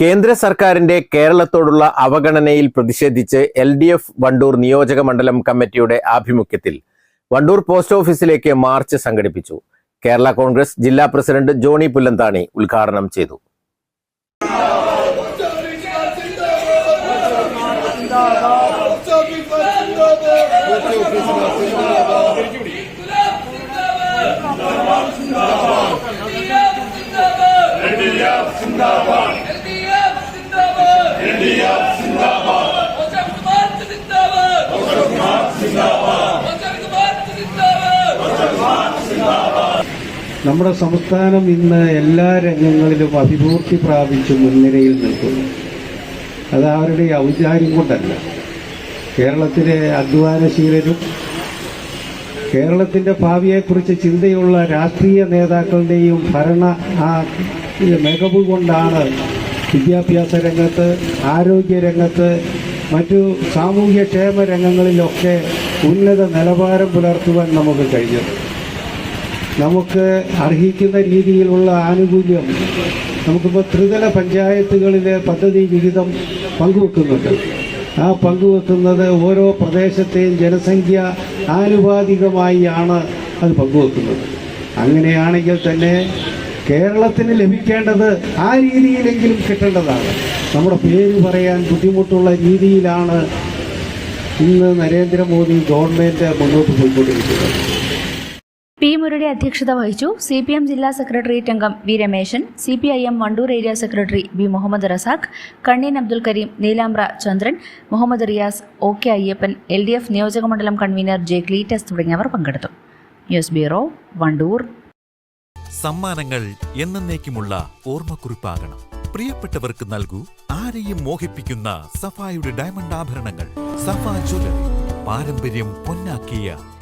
കേന്ദ്ര സർക്കാരിന്റെ കേരളത്തോടുള്ള അവഗണനയിൽ പ്രതിഷേധിച്ച് എൽ ഡി എഫ് വണ്ടൂർ നിയോജക മണ്ഡലം കമ്മിറ്റിയുടെ ആഭിമുഖ്യത്തിൽ വണ്ടൂർ പോസ്റ്റ് ഓഫീസിലേക്ക് മാർച്ച് സംഘടിപ്പിച്ചു. കേരള കോൺഗ്രസ് ജില്ലാ പ്രസിഡന്റ് ജോണി പുല്ലന്താണി ഉദ്ഘാടനം ചെയ്തു. നമ്മുടെ സംസ്ഥാനം ഇന്ന് എല്ലാ രംഗങ്ങളിലും അഭിവൃദ്ധി പ്രാപിച്ച് മുൻനിരയിൽ നിൽക്കുന്നു. അത് അവരുടെ ഔചാര്യം കൊണ്ടല്ല. കേരളത്തിലെ അധ്വാനശീലരും കേരളത്തിന്റെ ഭാവിയെക്കുറിച്ച് ചിന്തയുള്ള രാഷ്ട്രീയ നേതാക്കളുടെയും ഭരണ ആ മികവ് കൊണ്ടാണ് വിദ്യാഭ്യാസ രംഗത്ത് ആരോഗ്യ രംഗത്ത് മറ്റു സാമൂഹ്യക്ഷേമ രംഗങ്ങളിലൊക്കെ ഉന്നത നിലവാരം പുലർത്തുവാൻ നമുക്ക് കഴിഞ്ഞത്. നമുക്ക് അർഹിക്കുന്ന രീതിയിലുള്ള ആനുകൂല്യം നമുക്കിപ്പോൾ ത്രിതല പഞ്ചായത്തുകളിലെ പദ്ധതി വിഹിതം പങ്കുവെക്കുന്നുണ്ട്. ആ പങ്കുവെക്കുന്നത് ഓരോ പ്രദേശത്തെയും ജനസംഖ്യ ആനുപാതികമായി ആണ് അത് പങ്കുവെക്കുന്നത്. അങ്ങനെയാണെങ്കിൽ തന്നെ കേരളത്തിന് ലഭിക്കേണ്ടത് ആ രീതിയിലെങ്കിലും കിട്ടേണ്ടതാണ്. നമ്മുടെ പേര് പറയാൻ ബുദ്ധിമുട്ടുള്ള രീതിയിലാണ് ഇന്ന് നരേന്ദ്രമോദി ഗവൺമെന്റ് മുന്നോട്ട് പോയിക്കൊണ്ടിരിക്കുന്നത്. പി മുരളി അധ്യക്ഷത വഹിച്ചു സി പി എം ജില്ലാ സെക്രട്ടേറിയറ്റ് അംഗം V Ramesan C P I M Wandoor area secretary B Muhammad Razak Kanneen Abdul Kareem Neelambra Chandran Muhammad Riyas O K Ayyappan L D F നിയോജകമണ്ഡലം convener J Cleetus തുടങ്ങിയവർ പങ്കെടുത്തു. News bureau Wandoor. സമ്മാനങ്ങൾ എന്നേക്കുമുള്ള ഓർമ്മക്കുറിപ്പാകണം. പ്രിയപ്പെട്ടവർക്ക് നൽകൂ ആരെയും മോഹിപ്പിക്കുന്ന സഫായുടെ diamond ആഭരണങ്ങൾ. സഫ jewellery പാരമ്പര്യം പൊന്നാക്കിയ